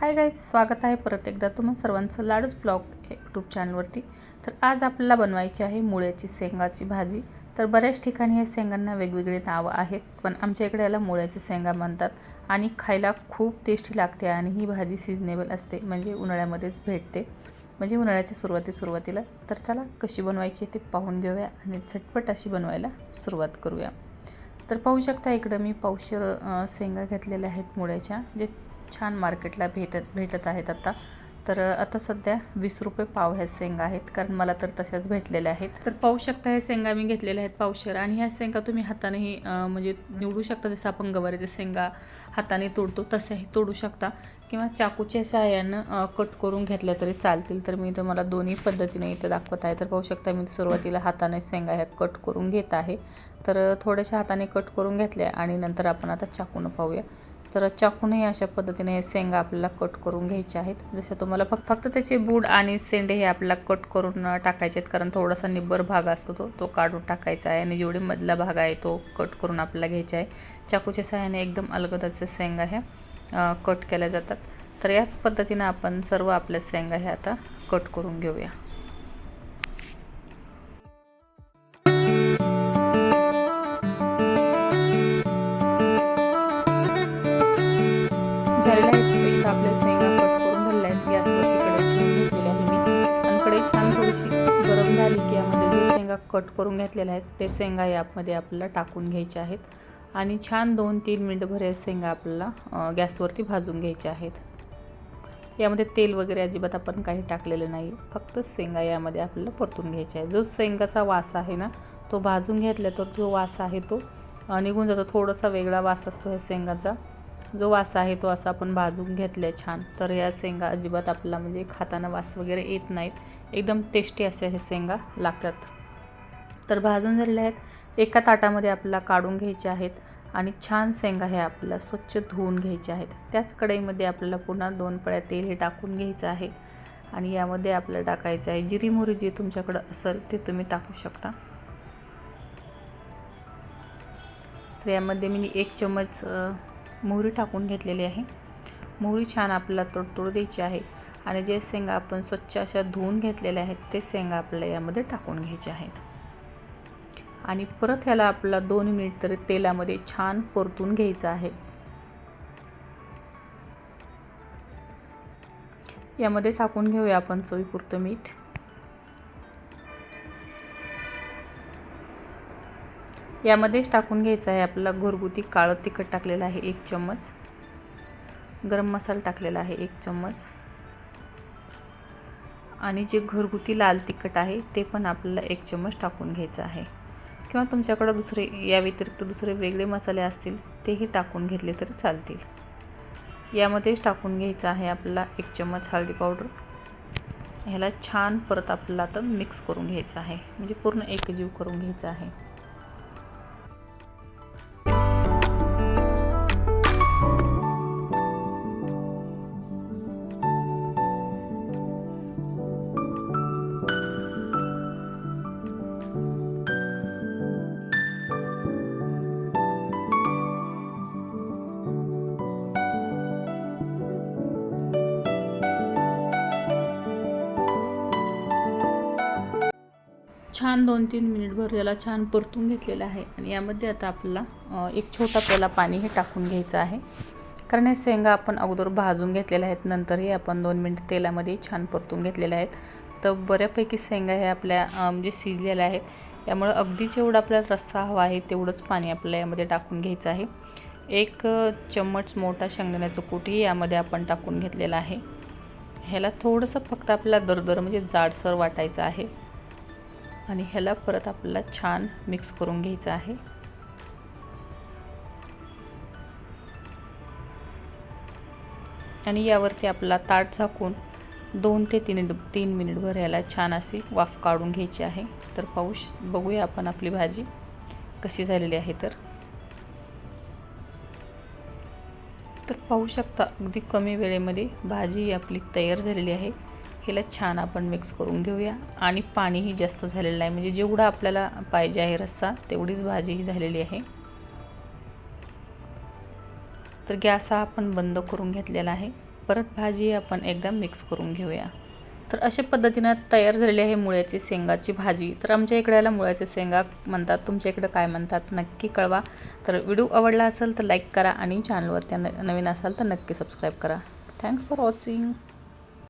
Hi guys स्वागत आहे परत एकदा तुम्हा सर्वांचं लाडूच ब्लॉग यूट्यूब चॅनलवरती. तर आज आपल्याला बनवायची आहे मुळ्याची शेंगाची भाजी. तर बऱ्याच ठिकाणी हे शेंगांना वेगवेगळे नावं आहेत पण आमच्या इकडे याला मुळ्याची शेंगा म्हणतात आणि खायला खूप टेस्टी लागते आणि ही भाजी सिजनेबल असते म्हणजे उन्हाळ्यामध्येच भेटते. म्हणजे उन्हाळ्याच्या सुरुवाती सुरुवातीला. तर चला कशी बनवायची ते पाहून घेऊया आणि झटपट अशी बनवायला सुरुवात करूया. तर पाहू शकता इकडं मी पावशर शेंगा घेतलेल्या आहेत मुळ्याच्या जे छान मार्केटला भेटत भेटत आहेत आता. तर आता सध्या वीस रुपये पाव ह्या शेंगा आहेत कारण मला तर तशाच भेटलेल्या आहेत. तर पाहू शकता ह्या शेंगा मी घेतलेल्या आहेत पावशेर. आणि ह्या शेंगा तुम्ही हातानेही म्हणजे निवडू शकता जसं आपण गवारीच्या शेंगा हाताने तोडतो तसेही तोडू शकता. किंवा चाकूच्या सहाय्यानं कट करून घेतल्या तरी चालतील. तर मी तुम्हाला दोन्ही पद्धतीने इथं दाखवत आहे. तर पाहू शकता मी सुरुवातीला हाताने शेंगा ह्या कट करून घेत आहे. तर थोड्याशा हाताने कट करून घेतल्या आणि नंतर आपण आता चाकूनं पाहूया. तर चाकूनही अशा पद्धतीने शेंगा आपल्याला कट करून घ्यायचे आहेत. जसं तुम्हाला फक्त फक्त त्याचे बूड आणि सेंडे हे आपल्याला कट करून टाकायचे आहेत. कारण थोडासा निब्बर भाग असतो तो तो काढून टाकायचा आहे आणि जेवढे मधला भाग आहे तो कट करून आपल्याला घ्यायचा आहे. चाकूच्या सहाय्याने एकदम अलगदाचे शेंगा ह्या कट केल्या जातात. तर याच पद्धतीनं आपण सर्व आपल्या शेंगा ह्या आता कट करून घेऊया. झालेल्या आहेत इथं आपल्या शेंगा कट करून झालेल्या आहेत घेतलेली आहे मी. आणि छान थोडीशी गरम झाली की यामध्ये जे शेंगा कट करून घेतलेल्या आहेत ते शेंगा यामध्ये आपल्याला टाकून घ्यायचे आहेत. आणि छान दोन तीन मिनटभर या शेंगा आपल्याला गॅसवरती भाजून घ्यायच्या आहेत. यामध्ये तेल वगैरे अजिबात आपण काही टाकलेलं नाही. फक्त शेंगा यामध्ये आपल्याला परतून घ्यायचा आहे जो शेंगाचा वास आहे ना तो भाजून घेतला तर जो वास आहे तो निघून जातो. थोडासा वेगळा वास असतो ह्या शेंगाचा. जो वास आहे तो असा आपण भाजून घेतला छान. तर या शेंगा अजिबात आपल्याला म्हणजे खाताना वास वगैरे येत नाहीत. एकदम टेस्टी असे हे शेंगा लागतात. तर भाजून झालेले आहेत. एका ताटामध्ये आपल्याला काढून घ्यायचे आहेत आणि छान शेंगा हे आपल्याला स्वच्छ धुवून घ्यायचे आहेत. त्याच कढईमध्ये आपल्याला पुन्हा दोन पळ्या तेल हे टाकून घ्यायचं आहे. आणि यामध्ये आपल्याला टाकायचं आहे जिरी मोहरी जे तुमच्याकडं असेल ते तुम्ही टाकू शकता. तर यामध्ये मी एक चमच मोहरी टाकून घेतलेली आहे. मोहरी छान आपल्याला तोडतोड द्यायची आहे आणि जे शेंगा आपण स्वच्छ अशा धुवून घेतलेल्या आहेत ते शेंगा आपल्याला यामध्ये टाकून घ्यायचे आहेत. आणि परत ह्याला आपल्याला दोन मिनिट तरी तेलामध्ये छान परतून घ्यायचं आहे. यामध्ये टाकून घेऊया आपण चवीपुरतं मीठ. यामध्येच टाकून घ्यायचं आहे आपला घरगुती काळं तिखट टाकलेलं आहे एक चम्मच. गरम मसाला टाकलेला आहे एक चम्मच. आणि जे घरगुती लाल तिखट आहे ते पण आपल्याला एक चम्मच टाकून घ्यायचं आहे. किंवा तुमच्याकडं दुसरे या व्यतिरिक्त दुसरे वेगळे मसाले असतील तेही टाकून घेतले तरी चालतील. यामध्येच टाकून घ्यायचं आहे आपल्याला एक चम्मच हळदी पावडर. ह्याला छान परत आपल्याला आता मिक्स करून घ्यायचं आहे. म्हणजे पूर्ण एकजीव करून घ्यायचं आहे. छान दोन तीन मिनिटभर याला छान परतून घेतलेलं आहे. आणि यामध्ये आता आपल्याला एक छोटा प्याला पाणी हे टाकून घ्यायचं आहे. कारण हे शेंगा आपण अगोदर भाजून घेतलेल्या आहेत नंतरही आपण दोन मिनिट तेलामध्ये छान परतून घेतलेल्या आहेत. तर बऱ्यापैकी शेंगा हे आपल्या म्हणजे शिजलेल्या आहेत. त्यामुळं अगदी जेवढा आपल्याला रस्सा हवा आहे तेवढंच पाणी आपल्याला यामध्ये टाकून घ्यायचं आहे. एक चम्मच मोठा शेंगदाण्याचं कुठेही यामध्ये आपण टाकून घेतलेलं आहे. ह्याला थोडंसं फक्त आपल्याला दरदर म्हणजे जाडसर वाटायचं आहे. आणि ह्याला परत आपल्याला छान मिक्स करून घ्यायचं आहे. आणि यावरती आपला ताट झाकून दोन ते तीन तीन मिनिटभर ह्याला छान अशी वाफ काढून घ्यायची आहे. तर पाहू बघूया आपण आपली भाजी कशी झालेली आहे तर. तर पाहू शकता अगदी कमी वेळेमध्ये भाजी आपली तयार झालेली आहे. हिला छान आपण मिक्स करून घेऊया. आणि पाणीही जास्त झालेलं आहे म्हणजे जेवढं आपल्याला पाहिजे आहे रस्सा तेवढीच भाजीही झालेली आहे. तर गॅस हा आपण बंद करून घेतलेला आहे. परत भाजी आपण एकदा मिक्स करून घेऊया. तर अशा पद्धतीनं तयार झालेली आहे मुळ्याची शेंगाची भाजी. तर आमच्या इकडे याला मुळ्याचे शेंगा. म्हणतात तुमच्या इकडं काय म्हणतात नक्की कळवा. तर व्हिडिओ आवडला असेल तर लाईक करा आणि चॅनलवर न नवीन असाल तर नक्की सबस्क्राईब करा. Thanks for watching